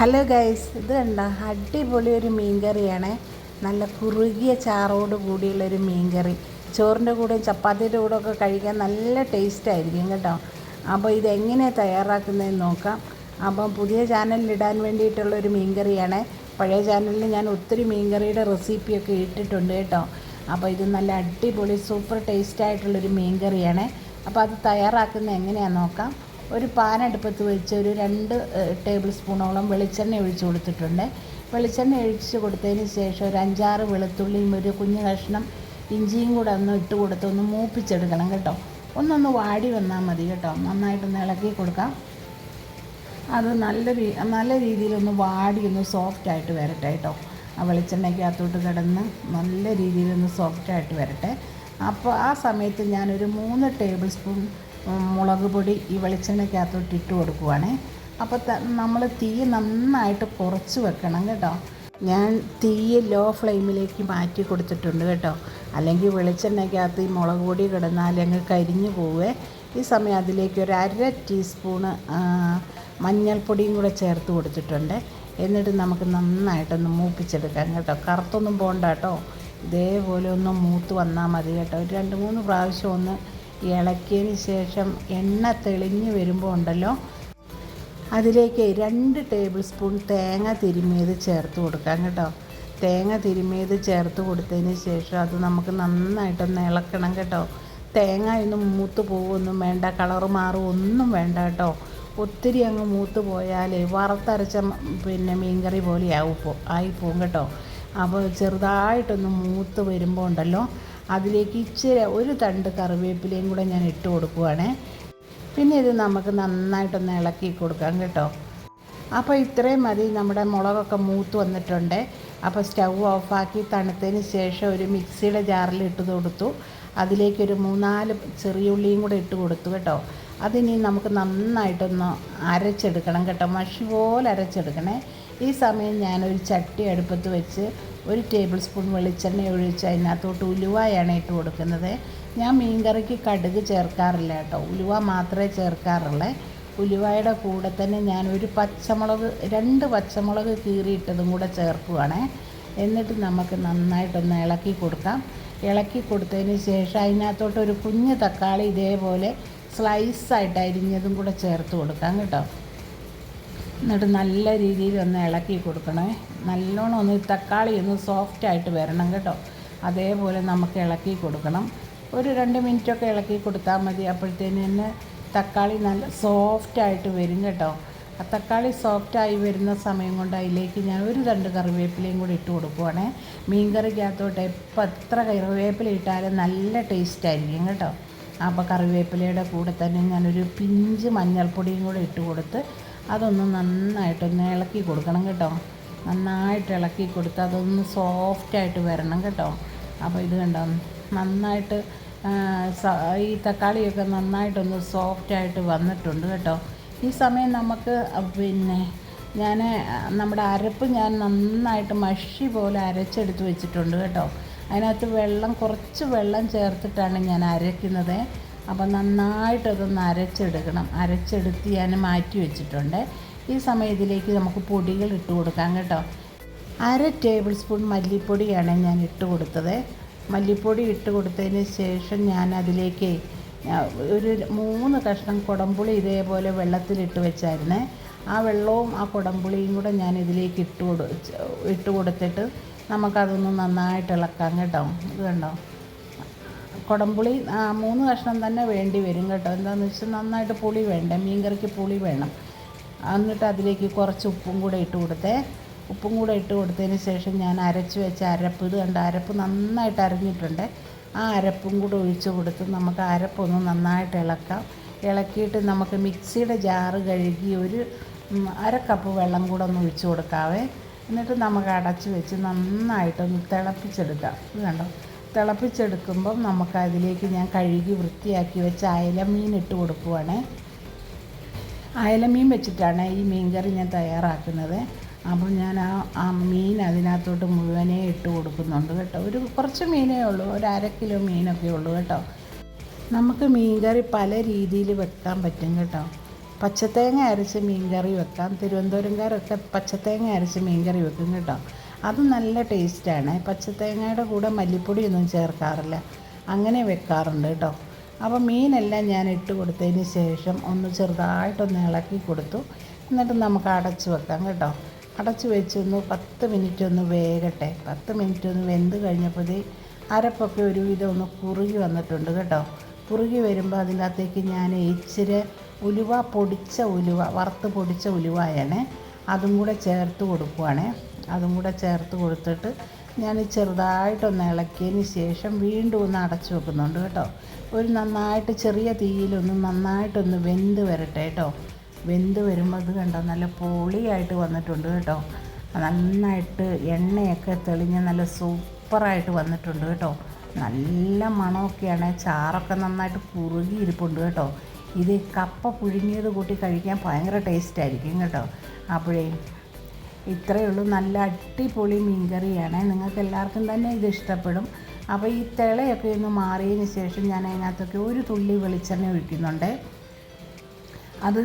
Hello guys ഇത് കണ്ട? അടിപൊളി ഒരു മീൻകറിയാണ് നല്ല കുറുകിയ ചാറോട് കൂടിയുള്ളൊരു മീൻകറി ചോറിന്റെ കൂടെയും ചപ്പാത്തിയുടെ കൂടെ ഒക്കെ കഴിക്കാൻ നല്ല ടേസ്റ്റ് ആയിരിക്കും കേട്ടോ. അപ്പോൾ ഇതെങ്ങനെയാണ് തയ്യാറാക്കുന്നതെന്ന് നോക്കാം. അപ്പം പുതിയ ചാനലിൽ ഇടാൻ വേണ്ടിയിട്ടുള്ള ഒരു മീൻകറിയാണ് പഴയ ചാനലിൽ ഞാൻ ഒത്തിരി മീൻകറിയുടെ റെസിപ്പിയൊക്കെ ഇട്ടിട്ടുണ്ട് കേട്ടോ. അപ്പോൾ ഇത് നല്ല അടിപൊളി സൂപ്പർ ടേസ്റ്റ് ആയിട്ടുള്ളൊരു മീൻകറിയാണ് അപ്പോൾ അത് തയ്യാറാക്കുന്നത് എങ്ങനെയാണെന്ന് നോക്കാം. ഒരു പാൻ അടുപ്പത്ത് വെച്ച് ഒരു രണ്ട് ടേബിൾ സ്പൂണോളം വെളിച്ചെണ്ണ ഒഴിച്ച് കൊടുത്തിട്ടുണ്ട്. വെളിച്ചെണ്ണ ഒഴിച്ച് കൊടുത്തതിന് ശേഷം ഒരു അഞ്ചാറ് വെളുത്തുള്ളിയും ഒരു കുഞ്ഞു കഷ്ണം ഇഞ്ചിയും കൂടെ ഒന്ന് ഇട്ട് കൊടുത്ത് ഒന്ന് മൂപ്പിച്ചെടുക്കണം കേട്ടോ. ഒന്നൊന്ന് വാടി വന്നാൽ മതി കേട്ടോ. നന്നായിട്ടൊന്ന് ഇളക്കി കൊടുക്കാം. അത് നല്ല രീ നല്ല രീതിയിലൊന്ന് വാടി ഒന്ന് സോഫ്റ്റ് ആയിട്ട് വരട്ടെ കേട്ടോ. ആ വെളിച്ചെണ്ണയ്ക്കകത്തോട്ട് കിടന്ന് നല്ല രീതിയിലൊന്ന് സോഫ്റ്റ് ആയിട്ട് വരട്ടെ. അപ്പോൾ ആ സമയത്ത് ഞാനൊരു മൂന്ന് ടേബിൾ സ്പൂൺ മുളക് പൊടി ഈ വെളിച്ചെണ്ണയ്ക്കകത്തോട്ട് ഇട്ട് കൊടുക്കുവാണേ. അപ്പോൾ നമ്മൾ തീ നന്നായിട്ട് കുറച്ച് വെക്കണം കേട്ടോ. ഞാൻ തീ ലോ ഫ്ലെയിമിലേക്ക് മാറ്റി കൊടുത്തിട്ടുണ്ട് കേട്ടോ. അല്ലെങ്കിൽ വെളിച്ചെണ്ണയ്ക്കകത്ത് ഈ മുളക് പൊടി കിടന്നാൽ അങ്ങ് കരിഞ്ഞു പോവേ. ഈ സമയം അതിലേക്ക് ഒരു അര ടീസ്പൂണ് മഞ്ഞൾപ്പൊടിയും കൂടെ ചേർത്ത് കൊടുത്തിട്ടുണ്ട്. എന്നിട്ട് നമുക്ക് നന്നായിട്ടൊന്ന് മൂപ്പിച്ചെടുക്കാം കേട്ടോ. കറുത്തൊന്നും പോകണ്ട കേട്ടോ. ഇതേപോലെ ഒന്ന് മൂത്ത് വന്നാൽ മതി കേട്ടോ. ഒരു രണ്ട് മൂന്ന് പ്രാവശ്യം ഒന്ന് ഇളക്കിയതിന് ശേഷം എണ്ണ തെളിഞ്ഞ് വരുമ്പോൾ ഉണ്ടല്ലോ അതിലേക്ക് രണ്ട് ടേബിൾ സ്പൂൺ തേങ്ങ തിരുമിയത് ചേർത്ത് കൊടുക്കാം കേട്ടോ. തേങ്ങ തിരുമിയത് ചേർത്ത് കൊടുത്തതിന് ശേഷം അത് നമുക്ക് നന്നായിട്ടൊന്ന് ഇളക്കണം കേട്ടോ. തേങ്ങ ഒന്നും മൂത്ത് പോവൊന്നും വേണ്ട കളർ മാറും ഒന്നും വേണ്ട കേട്ടോ. ഒത്തിരി അങ്ങ് മൂത്ത് പോയാലേ വറുത്തരച്ച പിന്നെ മീൻകറി പോലെ ആവും പോ ആയിപ്പോവും കേട്ടോ. അപ്പോൾ ചെറുതായിട്ടൊന്ന് മൂത്ത് വരുമ്പോൾ ഉണ്ടല്ലോ അതിലേക്ക് ഇച്ചിരി ഒരു തണ്ട് കറിവേപ്പിലയും കൂടെ ഞാൻ ഇട്ട് കൊടുക്കുവാണേ. പിന്നെ ഇത് നമുക്ക് നന്നായിട്ടൊന്ന് ഇളക്കി കൊടുക്കാം കേട്ടോ. അപ്പോൾ ഇത്രയും മതി. നമ്മുടെ മുളകൊക്കെ മൂത്ത് വന്നിട്ടുണ്ട്. അപ്പോൾ സ്റ്റൗ ഓഫാക്കി തണുത്തതിന് ശേഷം ഒരു മിക്സിയുടെ ജാറിൽ ഇട്ട് കൊടുത്തു. അതിലേക്കൊരു മൂന്നാൽ ചെറിയുള്ളിയും കൂടെ ഇട്ട് കൊടുത്തു കേട്ടോ. അതിനി നമുക്ക് നന്നായിട്ടൊന്ന് അരച്ചെടുക്കണം കേട്ടോ. മഷി പോലെ അരച്ചെടുക്കണേ. ഈ സമയം ഞാനൊരു ചട്ടി അടുപ്പത്ത് വെച്ച് ഒരു ടേബിൾ സ്പൂൺ വെളിച്ചെണ്ണ ഒഴിച്ച് അതിനകത്തോട്ട് ഉലുവയാണ് ഇട്ട് കൊടുക്കുന്നത്. ഞാൻ മീൻകറിക്ക് കടുക് ചേർക്കാറില്ല കേട്ടോ. ഉലുവ മാത്രമേ ചേർക്കാറുള്ളേ. ഉലുവയുടെ കൂടെ തന്നെ ഞാൻ ഒരു പച്ചമുളക് രണ്ട് പച്ചമുളക് കീറിയിട്ടതും കൂടെ ചേർക്കുവാണേ. എന്നിട്ട് നമുക്ക് നന്നായിട്ടൊന്ന് ഇളക്കി കൊടുക്കാം. ഇളക്കി കൊടുത്തതിന് ശേഷം അതിനകത്തോട്ട് ഒരു കുഞ്ഞ് തക്കാളി ഇതേപോലെ സ്ലൈസായിട്ട് അരിഞ്ഞതും കൂടെ ചേർത്ത് കൊടുക്കാം കേട്ടോ. എന്നിട്ട് നല്ല രീതിയിൽ ഒന്ന് ഇളക്കി കൊടുക്കണേ. നല്ലോണം ഒന്ന് തക്കാളി ഒന്ന് സോഫ്റ്റായിട്ട് വരണം കേട്ടോ. അതേപോലെ നമുക്ക് ഇളക്കി കൊടുക്കണം. ഒരു രണ്ട് മിനിറ്റൊക്കെ ഇളക്കി കൊടുത്താൽ മതി. അപ്പോഴത്തേന് തന്നെ തക്കാളി നല്ല സോഫ്റ്റായിട്ട് വരും കേട്ടോ. ആ തക്കാളി സോഫ്റ്റായി വരുന്ന സമയം കൊണ്ട് അതിലേക്ക് ഞാൻ ഒരു രണ്ട് കറിവേപ്പിലയും കൂടി ഇട്ട് കൊടുക്കുവാണേ. മീൻകറിക്കകത്തോട്ട് എപ്പോൾ എത്ര കറിവേപ്പില ഇട്ടാലും നല്ല ടേസ്റ്റ് ആയിരിക്കും കേട്ടോ. അപ്പോൾ കറിവേപ്പിലയുടെ കൂടെ തന്നെ ഞാനൊരു പിഞ്ച് മഞ്ഞൾപ്പൊടിയും കൂടെ ഇട്ട് കൊടുത്ത് അതൊന്ന് നന്നായിട്ടൊന്ന് ഇളക്കി കൊടുക്കണം കേട്ടോ. നന്നായിട്ട് ഇളക്കി കൊടുത്ത് അതൊന്ന് സോഫ്റ്റായിട്ട് വരണം കേട്ടോ. അപ്പോൾ ഇത് കണ്ടോ? നന്നായിട്ട് ഈ തക്കാളിയൊക്കെ നന്നായിട്ടൊന്ന് സോഫ്റ്റായിട്ട് വന്നിട്ടുണ്ട് കേട്ടോ. ഈ സമയം നമുക്ക് പിന്നെ ഞാൻ നമ്മുടെ അരപ്പ് ഞാൻ നന്നായിട്ട് മഷി പോലെ അരച്ചെടുത്ത് വെച്ചിട്ടുണ്ട് കേട്ടോ. അതിനകത്ത് വെള്ളം കുറച്ച് വെള്ളം ചേർത്തിട്ടാണ് ഞാൻ അരയ്ക്കുന്നത്. അപ്പം നന്നായിട്ടതൊന്ന് അരച്ചെടുക്കണം. അരച്ചെടുത്ത് ഞാൻ മാറ്റി വെച്ചിട്ടുണ്ട്. ഈ സമയത്തിലേക്ക് നമുക്ക് പൊടികൾ ഇട്ട് കൊടുക്കാം കേട്ടോ. അര ടേബിൾ സ്പൂൺ മല്ലിപ്പൊടിയാണ് ഞാൻ ഇട്ട് കൊടുത്തത്. മല്ലിപ്പൊടി ഇട്ട് കൊടുത്തതിന് ശേഷം ഞാൻ അതിലേക്ക് ഒരു മൂന്ന് കഷ്ണം കുടംപുളി ഇതേപോലെ വെള്ളത്തിലിട്ട് വെച്ചായിരുന്നേ. ആ വെള്ളവും ആ കുടംപുളിയും കൂടെ ഞാൻ ഇതിലേക്ക് ഇട്ട് കൊടു ഇട്ട് കൊടുത്തിട്ട് നമുക്കതൊന്ന് നന്നായിട്ട് ഇളക്കാം കേട്ടോ. ഇത് കണ്ടോ? കുടംപുളി മൂന്ന് കഷ്ണം തന്നെ വേണ്ടി വരും കേട്ടോ. എന്താണെന്ന് വെച്ചാൽ നന്നായിട്ട് പുളി വേണ്ട? മീൻകറിക്ക് പുളി വേണം. എന്നിട്ട് അതിലേക്ക് കുറച്ച് ഉപ്പും കൂടെ ഇട്ട് കൊടുത്തേ. ഉപ്പും കൂടെ ഇട്ട് കൊടുത്തതിന് ശേഷം ഞാൻ അരച്ച് വെച്ച അരപ്പ് ഇത് കണ്ട? അരപ്പ് നന്നായിട്ട് അരഞ്ഞിട്ടുണ്ട്. ആ അരപ്പും കൂടെ ഒഴിച്ച് കൊടുത്ത് നമുക്ക് അരപ്പൊന്ന് നന്നായിട്ട് ഇളക്കാം. ഇളക്കിയിട്ട് നമുക്ക് മിക്സിയുടെ ജാറ് കഴുകി ഒരു അര കപ്പ് വെള്ളം കൂടെ ഒന്ന് ഒഴിച്ച് കൊടുക്കാവേ. എന്നിട്ട് നമുക്ക് അടച്ച് വെച്ച് നന്നായിട്ടൊന്ന് തിളപ്പിച്ചെടുക്കാം. ഇത് കണ്ടോ? തിളപ്പിച്ചെടുക്കുമ്പം നമുക്ക് അതിലേക്ക് ഞാൻ കഴുകി വൃത്തിയാക്കി വെച്ച അയലമീൻ ഇട്ട് കൊടുക്കുവാണ്. അയലമീൻ വെച്ചിട്ടാണ് ഈ മീൻകറി ഞാൻ തയ്യാറാക്കുന്നത്. അപ്പം ഞാൻ ആ ആ മീൻ അതിനകത്തോട്ട് മുഴുവനേ ഇട്ട് കൊടുക്കുന്നുണ്ട് കേട്ടോ. ഒരു കുറച്ച് മീനേ ഉള്ളൂ ഒരു അര കിലോ മീനൊക്കെ ഉള്ളൂ കേട്ടോ. നമുക്ക് മീൻകറി പല രീതിയിൽ വെക്കാൻ പറ്റും കേട്ടോ. പച്ചത്തേങ്ങ അരച്ച് മീൻകറി വെക്കാം. തിരുവനന്തപുരംകാരൊക്കെ പച്ചത്തേങ്ങ അരച്ച് മീൻകറി വെക്കും കേട്ടോ. അത് നല്ല ടേസ്റ്റാണ്. പച്ചത്തേങ്ങയുടെ കൂടെ മല്ലിപ്പൊടിയൊന്നും ചേർക്കാറില്ല. അങ്ങനെ വെക്കാറുണ്ട് കേട്ടോ അപ്പോൾ മീനെല്ലാം ഞാൻ ഇട്ട് കൊടുത്തതിന് ശേഷം ഒന്ന് ചെറുതായിട്ടൊന്ന് ഇളക്കി കൊടുത്തു. എന്നിട്ട് നമുക്ക് അടച്ച് വെക്കാം കേട്ടോ. അടച്ച് വെച്ചൊന്ന് പത്ത് മിനിറ്റ് ഒന്ന് വേകട്ടെ. പത്ത് മിനിറ്റ് ഒന്ന് വെന്ത് കഴിഞ്ഞപ്പോഴേ അരപ്പൊക്കെ ഒരുവിധം ഒന്ന് കുറുകി വന്നിട്ടുണ്ട് കേട്ടോ. കുറുകി വരുമ്പോൾ അതിനകത്തേക്ക് ഞാൻ ഇച്ചിരി ഉലുവ പൊടിച്ച ഉലുവ വറുത്ത് പൊടിച്ച ഉലുവയാണ് അതും കൂടെ ചേർത്ത് കൊടുക്കുവാണ്. അതും കൂടെ ചേർത്ത് കൊടുത്തിട്ട് ഞാൻ ചെറുതായിട്ടൊന്ന് ഇളക്കിയതിന് ശേഷം വീണ്ടും ഒന്ന് അടച്ചു വെക്കുന്നുണ്ട് കേട്ടോ. ഒരു നന്നായിട്ട് ചെറിയ തീയിലൊന്ന് നന്നായിട്ടൊന്ന് വെന്ത് വരട്ടെ കേട്ടോ. വെന്ത് വരുമ്പോൾ അത് കണ്ടോ നല്ല പൊളിയായിട്ട് വന്നിട്ടുണ്ട് കേട്ടോ. നന്നായിട്ട് എണ്ണയൊക്കെ തെളിഞ്ഞ് നല്ല സൂപ്പറായിട്ട് വന്നിട്ടുണ്ട് കേട്ടോ. നല്ല മണമൊക്കെയാണ് ചാറൊക്കെ നന്നായിട്ട് കുറുകി ഇരിപ്പുണ്ട് കേട്ടോ. ഇത് കപ്പ പുഴുങ്ങിയത് കൂട്ടി കഴിക്കാൻ ഭയങ്കര ടേസ്റ്റ് ആയിരിക്കും കേട്ടോ. അപ്പോഴേ ഇത്രയേ ഉള്ളൂ. നല്ല അടിപൊളി മീൻകറിയാണ് നിങ്ങൾക്ക് എല്ലാവർക്കും തന്നെ ഇത് ഇഷ്ടപ്പെടും. അപ്പോൾ ഈ തിളയൊക്കെ ഒന്ന് മാറിയതിന് ശേഷം ഞാൻ അതിനകത്തൊക്കെ ഒരു തുള്ളി വെളിച്ചെണ്ണ ഒഴിക്കുന്നുണ്ട്. അത്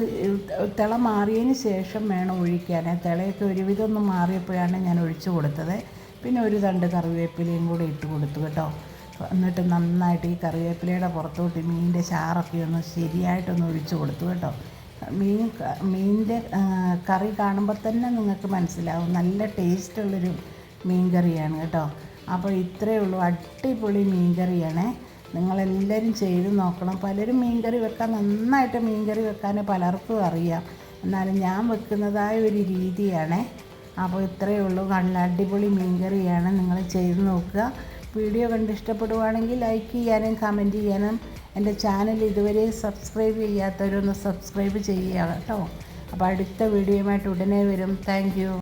തിള മാറിയതിന് ശേഷം വേണം ഒഴിക്കാൻ. തിളയൊക്കെ ഒരുവിധം ഒന്ന് മാറിയപ്പോഴാണ് ഞാൻ ഒഴിച്ചു കൊടുത്തത്. പിന്നെ ഒരു തണ്ട് കറിവേപ്പിലയും കൂടെ ഇട്ട് കൊടുത്തു കേട്ടോ. എന്നിട്ട് നന്നായിട്ട് ഈ കറിവേപ്പിലയുടെ പുറത്തോട്ട് മീനിന്റെ ചാറൊക്കെ ഒന്ന് ശരിയായിട്ടൊന്ന് ഒഴിച്ചു കൊടുത്തു കേട്ടോ. മീൻ മീനിന്റെ കറി കാണുമ്പോൾ തന്നെ നിങ്ങൾക്ക് മനസ്സിലാവും. നല്ല ടേസ്റ്റുള്ളൊരു മീൻ കറിയാണ് കേട്ടോ. അപ്പോൾ ഇത്രയേ ഉള്ളൂ. അടിപൊളി മീൻ കറിയാണ് നിങ്ങളെല്ലാവരും ചെയ്ത് നോക്കണം. പലരും മീൻ കറി വെക്കാൻ നന്നായിട്ട് മീൻ കറി വെക്കാൻ പലർക്കും അറിയാം. എന്നാലും ഞാൻ വെക്കുന്നതായ ഒരു രീതിയാണ്. അപ്പോൾ ഇത്രയേ ഉള്ളൂ. നല്ല അടിപൊളി മീൻകറിയാണ്. നിങ്ങൾ ചെയ്ത് നോക്കുക. വീഡിയോ കണ്ട് ഇഷ്ടപ്പെടുവാണെങ്കിൽ ലൈക്ക് ചെയ്യാനും കമന്റ് ചെയ്യാനും എന്റെ ചാനൽ ഇതുവരെ സബ്സ്ക്രൈബ് ചെയ്യാത്തവരൊന്ന് സബ്സ്ക്രൈബ് ചെയ്യുക കേട്ടോ. അപ്പോൾ അടുത്ത വീഡിയോയുമായിട്ട് ഉടനെ വരും. താങ്ക്